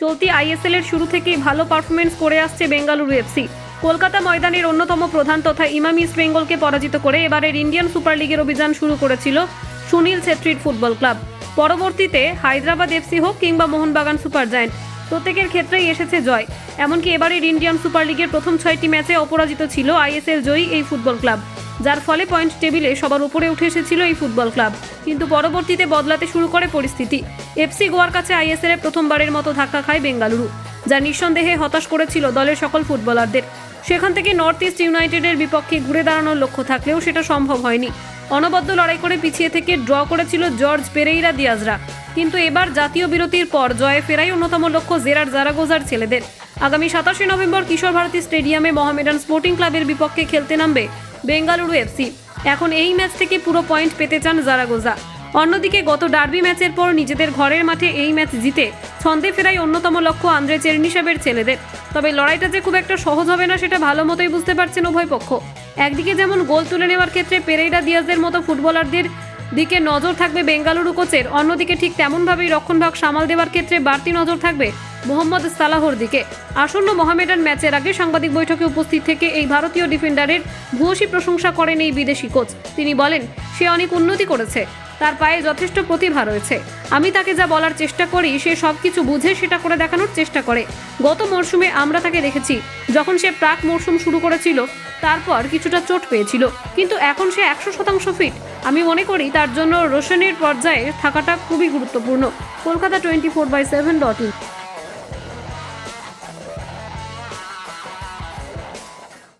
চলতি আইএসএল এর শুরু থেকেই ভালো পারফরমেন্স করে আসছে বেঙ্গালুরু এফসি কলকাতা ময়দানের অন্যতম প্রধান তথা ইমাম ইস্ট বেঙ্গলকে পরাজিত করে এবারের ইন্ডিয়ান সুপার লিগের অভিযান শুরু করেছিল সুনীল ছেত্রীর ফুটবল ক্লাব। পরবর্তীতে হায়দ্রাবাদ এফসি হোক কিংবা মোহনবাগান সুপার জায়েন্ট, প্রত্যেকের ক্ষেত্রেই এসেছে জয়। এমনকি এবারের ইন্ডিয়ান সুপার লিগের প্রথম ছয়টি ম্যাচে অপরাজিত ছিল আইএসএল জয়ী এই ফুটবল ক্লাব, যার ফলে পয়েন্ট টেবিলে সবার উপরে উঠে এসেছিল এই ফুটবল ক্লাব। কিন্তু পরবর্তীতে বদলাতে শুরু করে পরিস্থিতি। এফসি গোয়ার কাছে আইএসএল প্রথমবারের মতো ধাক্কা খায় বেঙ্গালুরু, যা নিঃসন্দেহে হতাশ করেছিল দলের সকল ফুটবলারদের। সেখান থেকে নর্থ ইস্ট ইউনাইটেডের বিপক্ষে ঘুরে দাঁড়ানোর লক্ষ্য থাকলেও সেটা সম্ভব হয়নি। অনবদ্য লড়াই করে পিছিয়ে থেকে ড্র করেছিল জর্জ পেরেইরা দিয়াজরা। কিন্তু এবার জাতীয় বিরতির পর জয়ে ফেরাই অন্যতম লক্ষ্য জেরার জারাগোজার ছেলেদের। আগামী সাতাশে নভেম্বর কিশোর ভারতী স্টেডিয়ামে মোহামেডান স্পোর্টিং ক্লাবের বিপক্ষে খেলতে নামবে বেঙ্গালুরু এফসি। এখন এই ম্যাচ থেকে পুরো পয়েন্ট পেতে চান জারাগোজা। অন্যদিকে গত ডার্বি ম্যাচের পর নিজেদের ঘরের মাঠে এই ম্যাচ জিতে ছন্দে ফেরাই অন্যতম লক্ষ্য আন্দ্রে চেরনিসাবের ছেলেদের। তবে লড়াইটা যে খুব একটা সহজ হবে না সেটা ভালো মতোই বুঝতে পারছেন উভয় পক্ষ একদিকে যেমন গোল তুলে নেওয়ার ক্ষেত্রে পেরেইরা দিয়াজদের মতো ফুটবলারদের দিকে নজর থাকবে বেঙ্গালুরু কোচের। অন্যদিকে ঠিক তেমনভাবেই রক্ষণভাগ সামাল দেওয়ার ক্ষেত্রে বাড়তি নজর থাকবে মোহাম্মদ সালাহর দিকে। আসন্ন মোহামেডান ম্যাচের আগে সাংবাদিক বৈঠকে উপস্থিত থেকে এই ভারতীয় ডিফেন্ডারের ভূয়সী প্রশংসা করেন এই বিদেশি কোচ। তিনি বলেন, সে অনেক উন্নতি করেছে। তার পায়ে যথেষ্ট প্রতিভা রয়েছে। আমি তাকে যা বলার চেষ্টা করি, সে সব কিছু বুঝে সেটা করে দেখানোর চেষ্টা করে। গত মরশুমে আমরা তাকে দেখেছি, যখন সে প্রাক মরশুম শুরু করেছিল, তারপর কিছুটা চোট পেয়েছিল। কিন্তু এখন সে একশো শতাংশ ফিট। আমি মনে করি তার জন্য রোশনের পর্যায়ে থাকাটা খুবই গুরুত্বপূর্ণ। Kolkata twenty four by seven dot in.